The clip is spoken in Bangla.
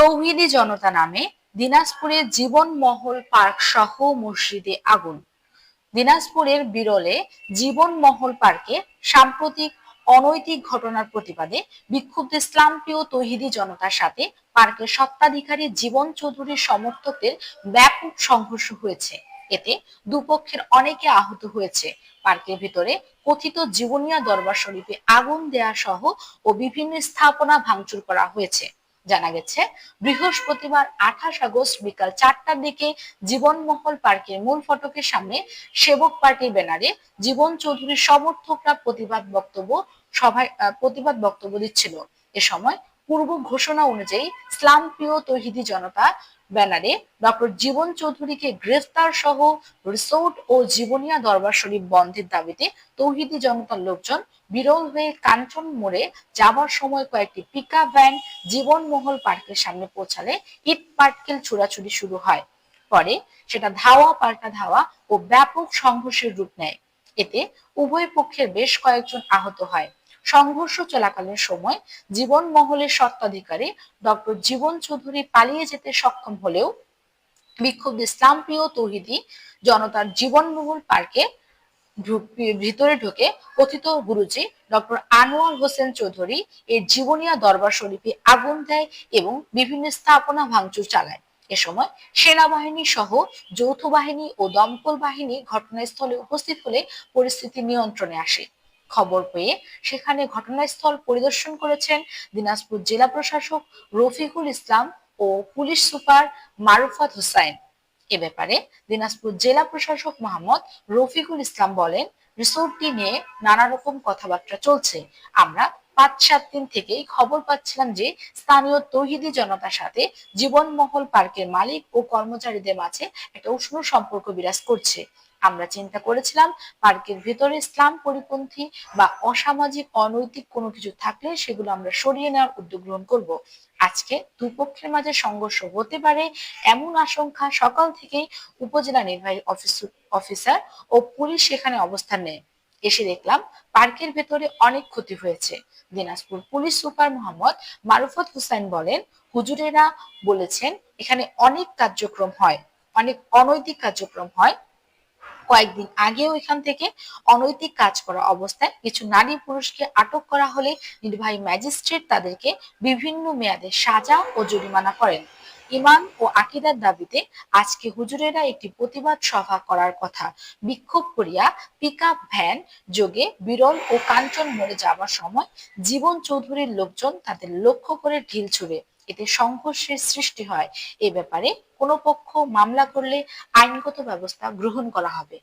তৌহিদি জনতা নামে দিনাজপুরের জীবন মহল পার্ক সহ মসজিদে আগুন। দিনাজপুরের বিরলে জীবন মহল পার্কে সাম্প্রতিক অনৈতিক ঘটনার প্রতিবাদে বিক্ষুব্ধ ইসলাম প্রিয় তৌহিদি জনতার সাথে পার্কের সত্ত্বাধিকারী জীবন চৌধুরীর সমর্থকদের ব্যাপক সংঘর্ষ হয়েছে। এতে দুপক্ষের অনেকে আহত হয়েছে। পার্কের ভিতরে কথিত জীবনিয়া দরবার শরীফে আগুন দেয়া সহ ও বিভিন্ন স্থাপনা ভাঙচুর করা হয়েছে। জানা গেছে। বৃহস্পতিবার আঠাশ আগস্ট বিকাল চারটার দিকে জীবনমহল পার্কের মূল ফটকের সামনে সেবক পার্টির ব্যানারে জীবন চৌধুরীর সমর্থকরা প্রতিবাদ বক্তব্য সভায় প্রতিবাদ বক্তব্য দিচ্ছিল। এ সময় পূর্ব ঘোষণা অনুযায়ী ইসলাম প্রিয় তহিদি জনতা ব্যানারে ডক্টর জীবন চৌধুরীকে গ্রেফতার সহ রিসোর্ট ও জীবনিয়া দরবার শরীফ বন্ধের দাবিতে তৌহিদি জনতার লোকজন বিরল হয়ে কাঞ্চন মোড়ে যাবার সময় কয়েকটি পিকা ভ্যান জীবনমহল পার্কের সামনে পৌঁছালে ইট পাটকেল ছুড়াছুড়ি শুরু হয়। পরে সেটা ধাওয়া, পাল্টা ধাওয়া ও ব্যাপক সংঘর্ষের রূপ নেয়। এতে উভয় পক্ষের বেশ কয়েকজন আহত হয়। সংঘর্ষ চলাকালীন সময় জীবন মহলের স্বত্বাধিকারী ডক্টর জীবন চৌধুরী পালিয়ে যেতে সক্ষম হলেও বিক্ষুব্ধ ইসলাম প্রিয় তৌহিদি জনতার জীবনমহল পার্কে ভিতরে ঢুকে কথিত গুরুজি ডক্টর আনোয়ার হোসেন চৌধুরী এর জীবনিয়া দরবার শরীফে আগুন দেয় এবং বিভিন্ন স্থাপনা ভাঙচুর চালায়। এ সময় সেনাবাহিনী সহ যৌথ বাহিনী ও দমকল বাহিনী ঘটনাস্থলে উপস্থিত হলে পরিস্থিতি নিয়ন্ত্রণে আসে। খবর পেয়ে সেখানে ঘটনাস্থল পরিদর্শন করেছেন দিনাজপুর জেলা প্রশাসক রফিকুল ইসলাম ও পুলিশ সুপার মারুফাত হোসাইন। এ ব্যাপারে দিনাজপুর জেলা প্রশাসক মোহাম্মদ রফিকুল ইসলাম বলেন, রিসোর্টটি নিয়ে নানা রকম কথাবার্তা চলছে। আমরা পাঁচ সাত দিন থেকেই খবর পাচ্ছিলাম যে স্থানীয় তৌহিদি জনতার সাথে জীবনমহল পার্কের মালিক ও কর্মচারীদের মাঝে একটা উষ্ণ সম্পর্ক বিরাজ করছে। আমরা চিন্তা করেছিলাম পার্কের ভেতরে ইসলাম পরিপন্থী বা অসামাজিক, অনৈতিক কোনো কিছু থাকলে সেগুলো আমরা সরিয়ে নেওয়ার উদ্যোগ গ্রহণ করব। আজকে দুপক্ষের মাঝে সংঘর্ষ হতে পারে এমন আশঙ্কা সকাল থেকেই উপজেলা নির্বাহী অফিসার ও পুলিশ সেখানে অবস্থান নেয়। এসে দেখলাম পার্কের ভেতরে অনেক ক্ষতি হয়েছে। দিনাজপুর পুলিশ সুপার মোহাম্মদ মারুফত হুসাইন বলেন, হুজুরেরা বলেছেন এখানে অনেক কার্যক্রম হয়, অনেক অনৈতিক কার্যক্রম হয় কয়েকদিন আগেও এখান থেকে অনৈতিক কাজ করা অবস্থায় কিছু নারী পুরুষকে আটক করা হলে নির্বাহী ম্যাজিস্ট্রেট তাদেরকে বিভিন্ন মেয়াদে সাজা ও জরিমানা করেন। ইমান ও আকিদার দাবিতে আজকে হুজুরেরা একটি প্রতিবাদ সভা করার কথা বিক্ষোভ করিয়া পিক ভ্যান যোগে বিরল ও কাঞ্চন মরে যাওয়ার সময় জীবন চৌধুরীর লোকজন তাদের লক্ষ্য করে ঢিল ছুড়ে এতে সংঘর্ষের সৃষ্টি হয়। এ ব্যাপারে কোনো পক্ষ মামলা করলে আইনগত ব্যবস্থা গ্রহণ করা হবে।